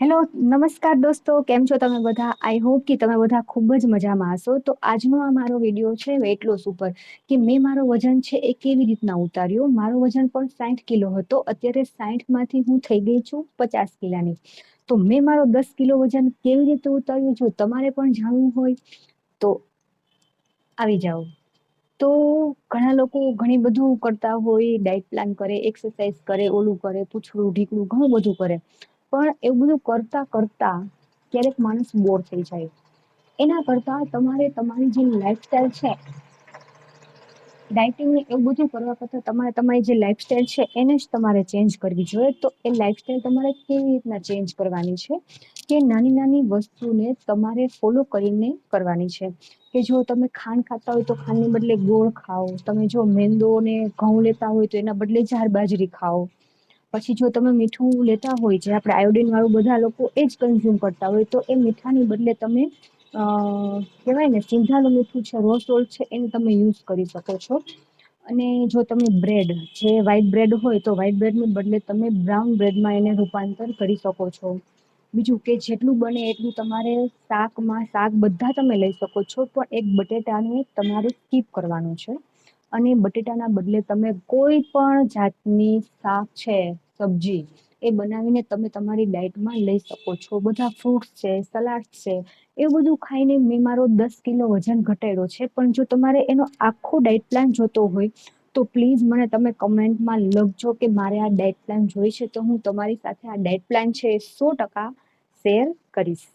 Hello, નમસ્કાર દોસ્તો, કેમ છો તમે બધા? આઈ હોપ કે તમે બધા ખૂબ જ મજામાં હશો. તો આજનો આ મારો વીડિયો છે વેટ લોસ ઉપર કે મેં મારો વજન છે એ કેવી રીતના ઉતાર્યો? મારો વજન પણ સાઠ કિલો હતો. અત્યારે સાઠમાંથી હું થઈ ગઈ છું પચાસ કિલાની. તો મેં મારો દસ કિલો વજન કેવી રીતે ઉતાર્યું? જો તમારે પણ જાણવું હોય તો આવી જાઓ. તો ઘણા લોકો ઘણી બધું કરતા હોય ડાયટ પ્લાન કરે એક્સરસાઇઝ કરે, ઓલું કરે, પૂછડું, ઢીકડું, ઘણું બધું કરે. પણ એવું બધું કરતા કરતા ક્યારેક માણસ બોર થઈ જાય. એના કરતા તમારે તમારી જે લાઈફસ્ટાઈલ છે ડાયટિંગ એવું બધું કરવા કરતાં તમારે તમારી જે લાઈફસ્ટાઈલ છે, એને જ તમારે ચેન્જ કરવી જોઈએ. તો એ લાઈફસ્ટાઈલ તમારે કેવી રીતના ચેન્જ કરવાની છે? કે નાની નાની વસ્તુને તમારે ફોલો કરીને કરવાની છે. કે જો તમે ખાંડ ખાતા હોય તો ખાંડની બદલે ગોળ ખાઓ. તમે જો મેંદો ને ઘઉં લેતા હોય તો એના બદલે જાર બાજરી ખાઓ. પછી જો તમે મીઠું લેતા હોય જે આપણે આયોડિન વાળું બધા લોકો એ જ કન્ઝ્યુમ કરતા હોય, તો એ મીઠાની બદલે તમે કહેવાય ને સિંધાનું મીઠું છે રો છે, એને તમે યુઝ કરી શકો છો. અને જો તમે બ્રેડ જે વ્હાઇટ બ્રેડ હોય, તો વ્હાઇટ બ્રેડને બદલે તમે બ્રાઉન બ્રેડમાં એને રૂપાંતર કરી શકો છો. બીજું કે જેટલું બને એટલું તમારે શાકમાં, શાક બધા તમે લઈ શકો છો, પણ એક બટેટાને તમારે સ્કીપ કરવાનું છે. અને બટેટાના બદલે તમે કોઈ પણ જાતની શાક છે સબ્જી એ બનાવીને તમે તમારી ડાયટમાં લઈ શકો છો. બધા ફ્રૂટ્સ છે સલાડ છે એવું બધું ખાઈને મેં મારો દસ કિલો વજન ઘટાડ્યો છે. પણ જો તમારે એનો આખો ડાયટ પ્લાન જોતો હોય, તો પ્લીઝ મને તમે કમેન્ટમાં લખજો કે મારે આ ડાયટ પ્લાન જોઈ છે તો હું તમારી સાથે આ ડાયટ પ્લાન છે એ સો ટકા શેર કરીશ.